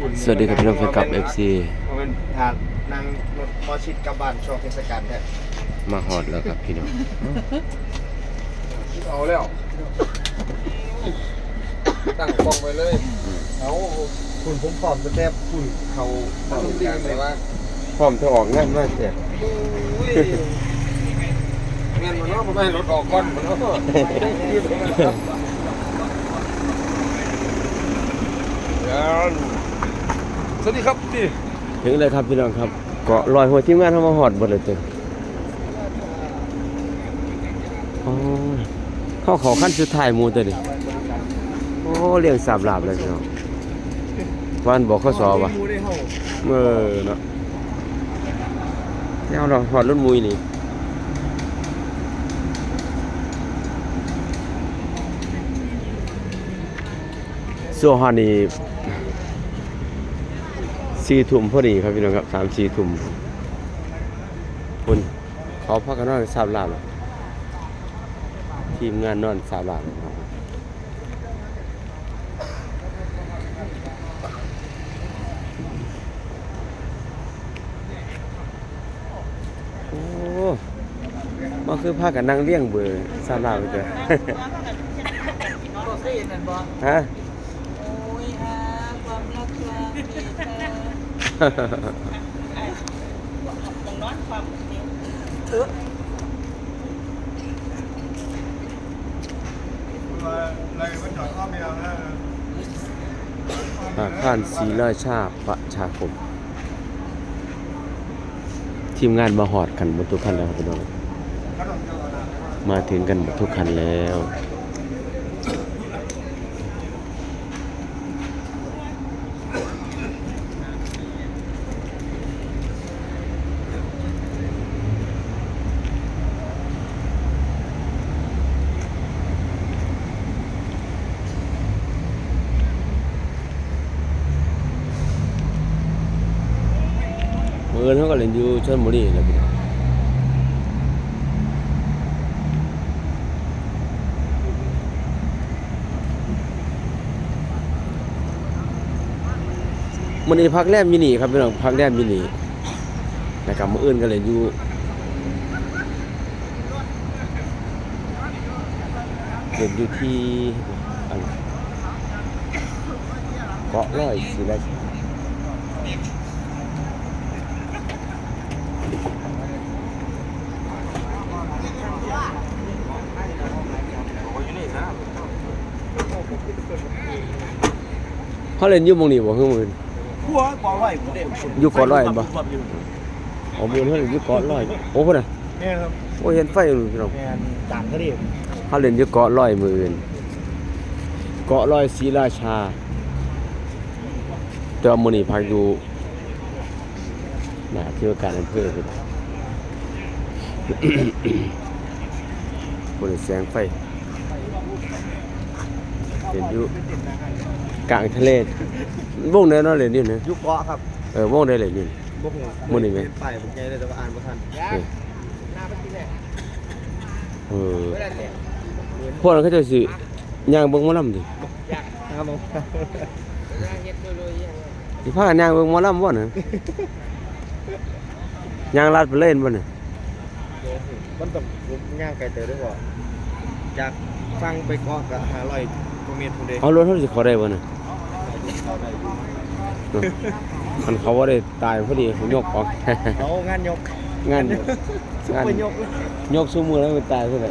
สวัสดีครับพี่น้องแฟนคลับ FC มันถาดนั่งรถมอชิดกลับบ้านช่วงเทศกาลแท้มาฮอดแล้วครับพี่น้องเอาแล้วตั้งกล้องไปเลยเอาคุณผมพร้อมจะแทบคุณเขาพร้อมกันเลยว่าพร้อมจะออกงานมาเสียเงินมันเนาะผมไม่ให้รถออกก่อนมันเนาะ สวัสดีครับพี่ถึงเลยครับพี่น้องครับเกาะลอยหัวทีมงานเข้ามาฮอดหมดเลยจ้ะอ๋อเข้าขอขั้นสุดท้ายมูตัวนี้โอ้เลี้ยงสาบลาบเลยพี่น้องวันบอกข้อสอบว่ะเมื่อเนาะแล้วเราหอดรถมุยนี่ส่วนหอนี่ สี่ทุ่มพอดีครับพี่น้องครับสามสี่ทุ่มคุณเขาพักกันนอนสาบลาบทีมงานนอนสาบลาบเลยครับโอ้มันคือพากันนั่งเลี้ยงเบอร์สาลาไปเถอฮะ โอ้ยอาความรักความเมตตา อย่างนอยความเอออาคารศรีราชาประชาคม ทีมงานมาหอดกันหมดทุกคันแล้วครับพี่น้องมาถึงกันหมดทุกคันแล้ว เมื่อเขาก็เล่นอยู่ชลบุรีนะพี่น้องมันในพักแรมมินิครับพี่น้องพักแรมมินินะครับมืออื่นก็เลยอยู่เล่นอยู่ที่เกาะร้อยศรีราช เขาเล่นอยู่หมองนี้บ่คือหมื่นหัวปล่อยไว้ผมเด็กอยู่เกาะร้อยบ่ อ๋อหมื่นเขาเล่นอยู่เกาะร้อยโอ้พุ่นน่ะเนี่ยครับโอ้เห็นไฟอยู่พี่น้องแมนจานเขาดิเขาเล่นอยู่เกาะร้อยหมื่นเกาะร้อยศรีราชาแต่ว่ามื้อนี้พักอยู่หน้าที่ว่าการอำเภอพุ่นบนแสงไฟเห็นอยู่ กลางทะเลวงได้เนาะเล่นอยู่นะยุคเกาะครับเออวงได้เล่นอยู่บ่ฮู้มื้อนี้ไหม ไปผมใจเลยแต่ว่าอ่านบ่ทันเออหน้าไปที่แรกเออพวกนั้นเขาเจะสิย่างเบิ่งหมอลำดิครับผมสิพากันย่างเบิ่งหมอลำบ่น่ะย่างลาดไปเล่นบ่น่ะมันต้องผมย่างไกลเตอด้วยบ่จากฟังไปเกาะก็500กิโลเมตรพุ่นเด้เอารถเขาสิเข้าได้บ่น่ะเออ มันเขาบ่ได้ตายพอดีเขายกออก เอางานยกงานซุปงานเปอร์ยกยกสู้มือแล้วมันตายเท่าไหร่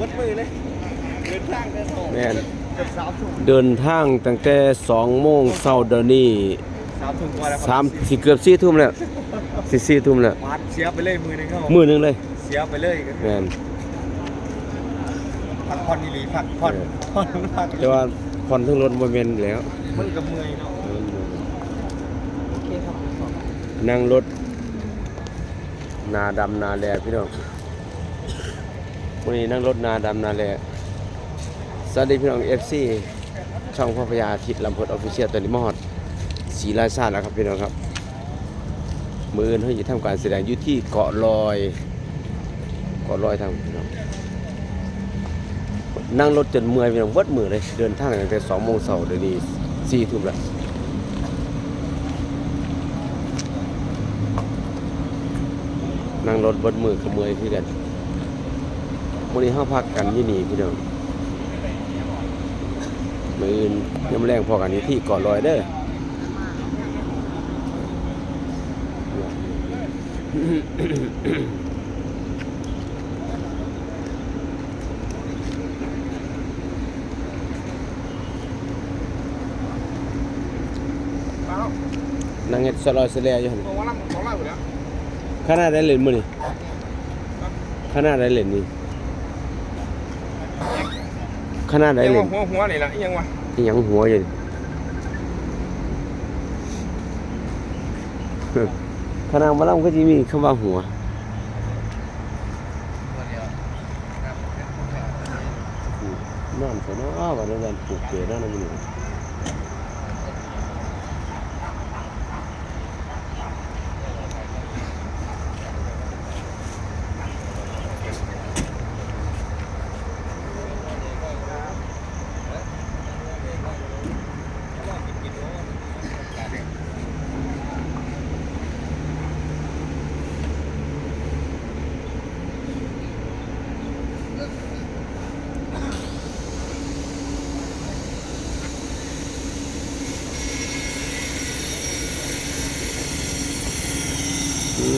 มดมือเลยเดินทางเดินโตแม่นเกือบสามทุ่มเดินทางตั้งแต่2โมงเช้าเดี๋ยวนี้ สามทุ่มกว่าแล้วสามสิเกือบ4ทุ่มแล้วสิ4ทุ่มแล้ววาดเสียไปเลยมือหนึงครับมื้อหนึงเลย เสียไปเลยก็แม่นพักผ่อนอีหลีพักผ่อนผ่อนพักแต่ว่าผ่อนทั้งรถบ่แม่นแล้วมันกับเมื่อยเนาะโอเคครับนั่งรถ นาดำนาแลพี่น้องวันนี้นั่งรถนาดำนาแลสวัสดีพี่น้อง FC ช่องพ่อพญาอาทิตย์ลำพดออฟฟิเชียลตอนนี้มอด ศรีราชาแล้วครับพี่น้องครับ มืออื่นเขาจะทำการแสดงอยู่ที่เกาะลอยเกาะลอยทางพี่น้องนั่งรถจนเมื่อยพี่น้องวัดมือเลยเดินทางตั้งแต่สองโมงเช้าเดี๋ยวนี้สี่ทุ่มแล้วนั่งรถวัดมือขมือยคือกันวันนี้ห้าพักกันที่นี่พี่น้องมืออื่นยามแรงพอกันอยู่ที่เกาะลอยเด้อ เอ้านั่งเฮ็ดสลอยสแลอยู่หั่นบอกว่าล่ำของเราอยู่แล้วขนาดได้เล่นมื้อนี่ขนาดได้เล่นนี่ขนาดได้ยังเล่ว่านหัวหัวนี่แหละยังวะอีหยังหัวอยู่นี่ ขนาดบ่ลำก็สิมีคำว่าหัวน้ำใส่เนาะว่าแล้วกันปลูกเกเนาะนำมื้อนี้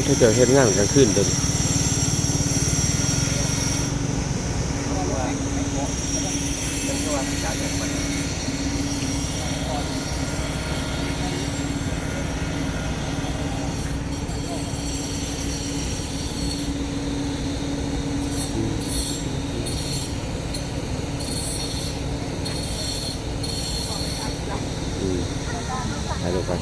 ถ้าเจอเห็นงานกลางคืนเดินอืมถ่ายรูปไป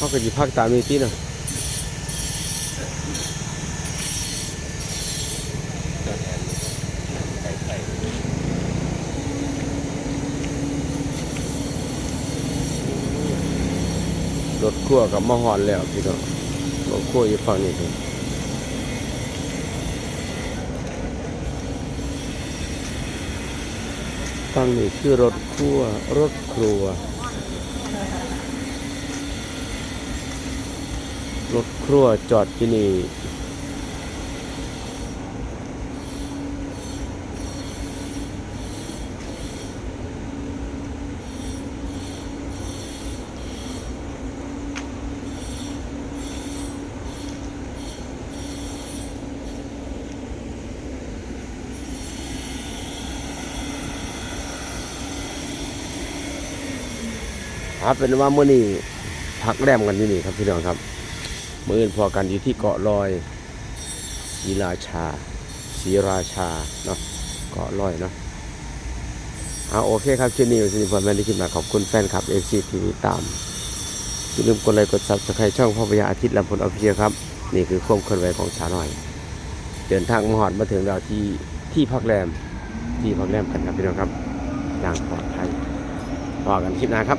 เขาก็สิพักตามนี้ติเนาะรถคั่วกับมาฮอนแล้วพี่น้องรถคั่วอยู่ฝั่งนี้เด้อฝั่งนี้คือรถคั่วรถครัว รถครัวจอดที่นี่อาเป็นว่ามื้อนี้พักแรมกันที่นี่ครับพี่น้องครับ มื่อื่นพอกันอยู่ที่เกาะลอยศรีราชาศรีราชาเนาะเกาะลอยเนาะเอาโอเคครับชื่อนิวสิริพรแมนที่ขึ้นมาขอบคุณแฟนคลับเอฟซีที่ติดตามอย่าลืมกดไลค์กดซับสไครต์ช่องพ่อพญาอาทิตย์ลำพลออฟฟิเชียครับ นี่คือความเคลื่อนไหวของสาวน้อย เดินทางมาหอดมาถึงเราที่ที่พักแรมที่พักแรมกันครับพี่น้องครับอย่างปลอดภัยพอกันคลิปหน้าครับ